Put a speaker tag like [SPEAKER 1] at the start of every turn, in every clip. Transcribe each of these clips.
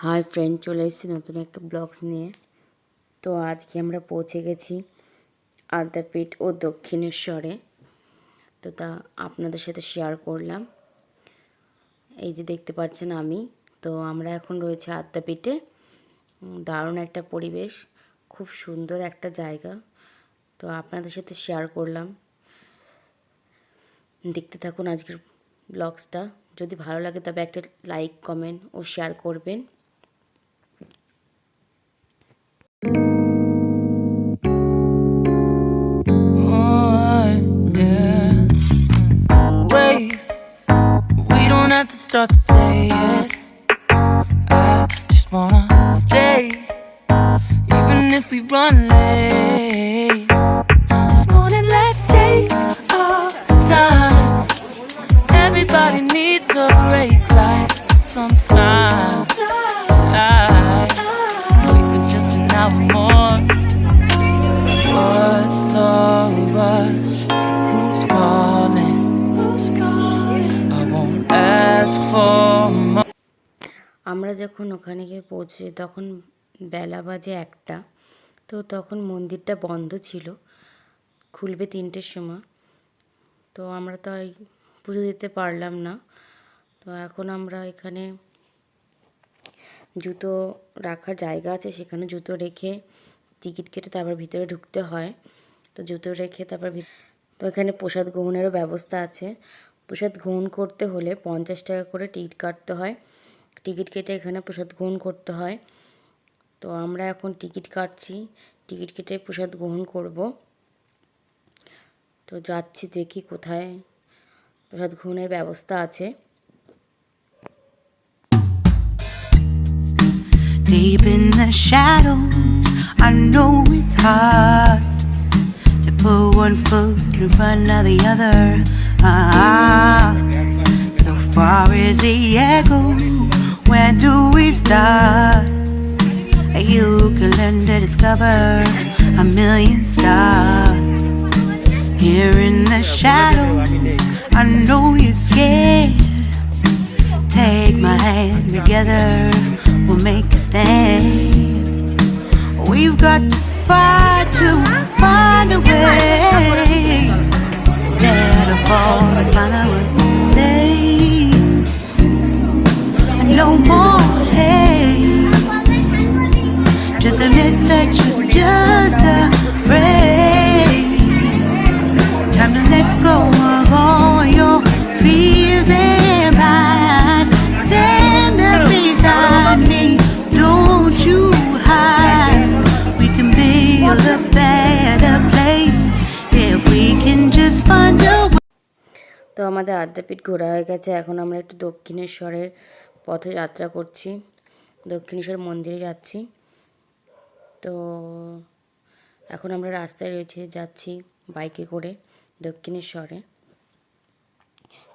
[SPEAKER 1] Hi friend, চলে এসেছি নতুন একটা ব্লগস নিয়ে। তো আজকে আমরা পৌঁছে গেছি আদ্যাপীঠ ও দক্ষিণেশ্বরে। তো তা আপনাদের সাথে শেয়ার করলাম। এই যে দেখতে পাচ্ছেন আমি। তো আমরা এখন রয়েছে আদ্যাপীঠে। দারুণ একটা পরিবেশ, খুব সুন্দর একটা জায়গা। তো আপনাদের সাথে শেয়ার করলাম। দেখতে থাকুন আজকের ব্লগসটা। যদি ভালো লাগে তবে একটা লাইক কমেন্ট ও শেয়ার করবেন।
[SPEAKER 2] To start the day yet. I just wanna stay, even if we run late.
[SPEAKER 1] আমরা যখন ওখানে গিয়ে পৌঁছে, তখন বেলা বাজে একটা, তো তখন মন্দিরটা বন্ধ ছিল, খুলবে তিনটের সময়। তো আমরা তো পুজো দিতে পারলাম না। তো এখন আমরা এখানে জুতো রাখার জায়গা আছে, সেখানে জুতো রেখে টিকিট কেটে তারপর ভিতরে ঢুকতে হয়। তো জুতো রেখে তারপর তো এখানে প্রসাদ গ্রহণেরও ব্যবস্থা আছে। প্রসাদ গ্রহণ করতে হলে পঞ্চাশ টাকা করে টিকিট কাটতে হয়। টিকিট কেটে এখানে প্রসাদ গ্রহণ করতে হয় তো আমরা এখন টিকিট কাটছি টিকিট কেটে প্রসাদ গ্রহণ করব তো যাচ্ছি দেখি কোথায় প্রসাদ গ্রহণের ব্যবস্থা আছে
[SPEAKER 3] Deep in the shadows, I know it's hard to put one foot in front of the other. Ah, so far the. Where do we start? You can learn to discover a million stars. Here in the shadows, I know you're scared. Take my hand together, we'll make a stand. We've got to fight to find a way.
[SPEAKER 1] আমাদের আদ্যাপীঠ ঘোরা হয়ে গেছে। এখন আমরা একটু দক্ষিণেশ্বরের পথে যাত্রা করছি। দক্ষিণেশ্বর মন্দিরে যাচ্ছি। তো এখন আমরা রাস্তায় রয়েছে, যাচ্ছি বাইকে করে দক্ষিণেশ্বরে।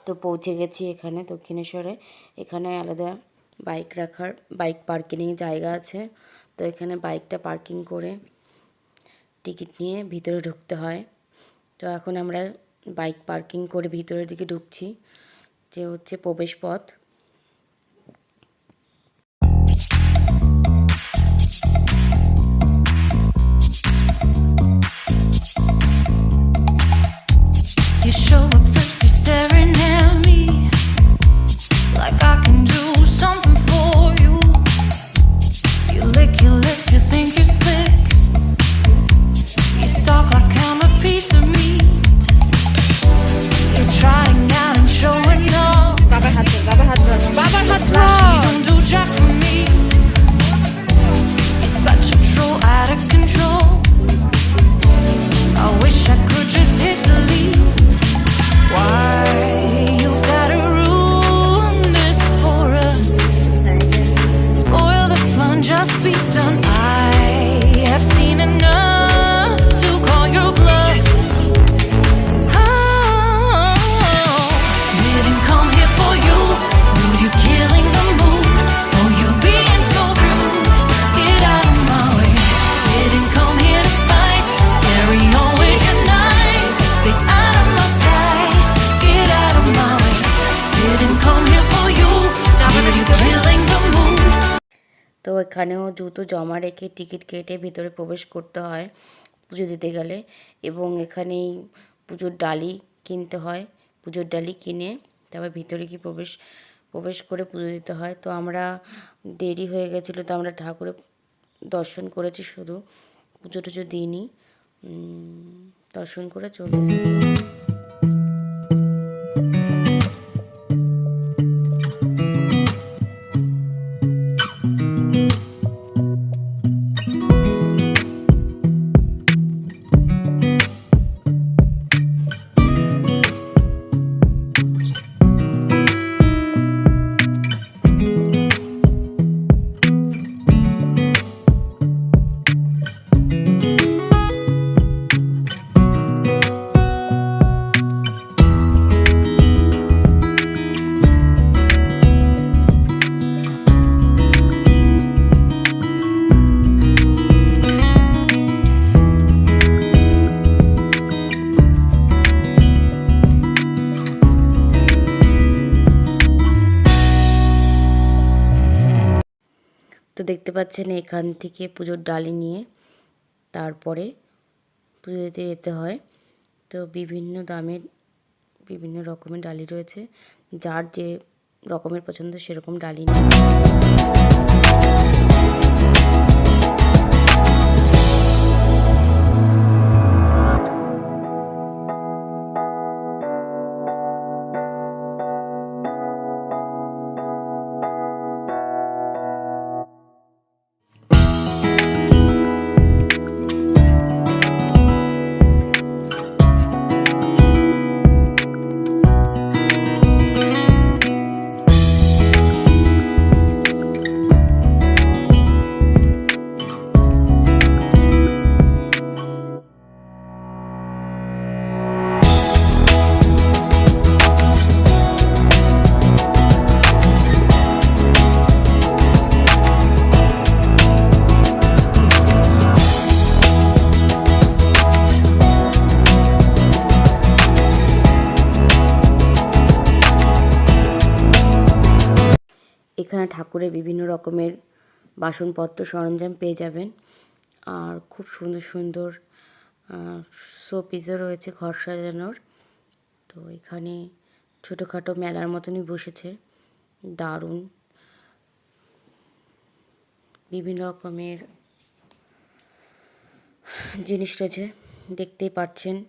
[SPEAKER 1] তো পৌঁছে গেছি এখানে, দক্ষিণেশ্বরে। এখানে আলাদা বাইক রাখার, বাইক পার্কিংয়ের জায়গা আছে। তো এখানে বাইকটা পার্কিং করে টিকিট নিয়ে ভিতরে ঢুকতে হয়। তো এখন আমরা বাইক পার্কিং করে ভিতরের দিকে ঢুকছি যে হচ্ছে প্রবেশ পথ তো এখানেও জুতো জমা রেখে টিকিট কেটে ভিতরে প্রবেশ করতে হয় পুজো দিতে গেলে এবং এখানেই পুজোর ডালি কিনতে হয়, পুজোর ডালি কিনে তারপর ভিতরে গিয়ে প্রবেশ প্রবেশ করে পুজো দিতে হয়। তো আমরা দেরি হয়ে গেছিল তো আমরা ঠাকুরের দর্শন করেছি শুধু। পুজো টুজো দিইনি। দর্শন করে চলে এসেছি। দেখতে পাচ্ছেন এখান থেকে পুজোর ডালি নিয়ে তারপরে পুজোতে যেতে হয়। তো বিভিন্ন দামের বিভিন্ন রকমের ডালি রয়েছে। যার যে রকমের পছন্দ সেরকম ডালি নিয়ে ঠাকুরের বিভিন্ন রকমের বাসনপত্র, সরঞ্জাম পেয়ে যাবেন। আর খুব সুন্দর সুন্দর শো পিসও রয়েছে ঘর সাজানোর। তো এখানে ছোটোখাটো মেলার মতনই বসেছে। দারুণ। বিভিন্ন রকমের জিনিস রয়েছে। দেখতেই পাচ্ছেন।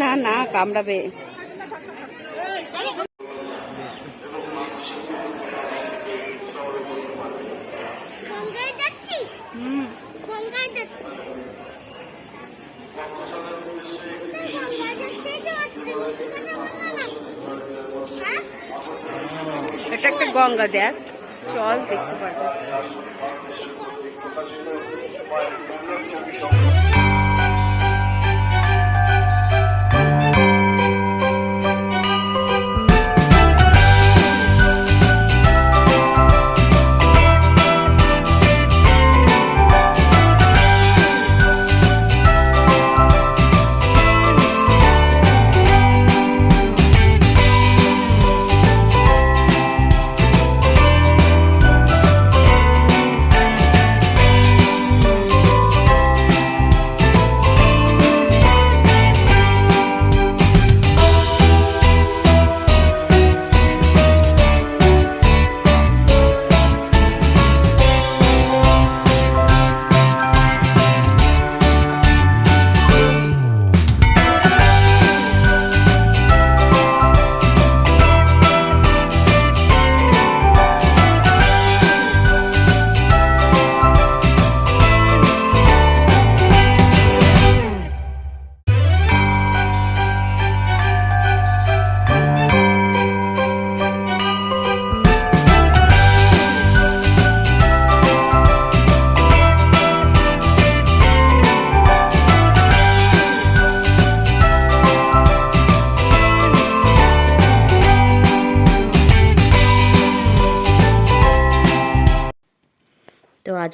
[SPEAKER 1] না না কামড়াবে।
[SPEAKER 4] হ্যাঁ?
[SPEAKER 1] এটা একটা গঙ্গা দেখ। চল দেখতে পারব।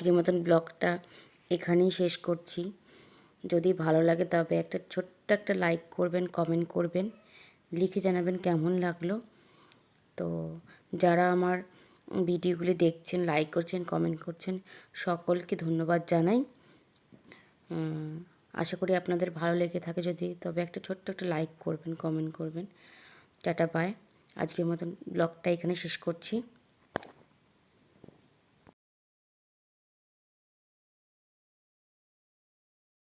[SPEAKER 1] আজকের মতন ব্লগটা এখানেই শেষ করছি। যদি ভালো লাগে তবে একটা ছোট্ট একটা লাইক করবেন কমেন্ট করবেন, লিখে জানাবেন কেমন লাগল। তো যারা আমার ভিডিওগুলি দেখছেন লাইক করছেন কমেন্ট করছেন, সকলকে ধন্যবাদ জানাই। আশা করি আপনাদের ভালো লেগে থাকে যদি, তবে একটা ছোট্ট একটা লাইক করবেন কমেন্ট করবেন। টাটা পায় আজকের মতন ব্লগটা এখানে শেষ করছি।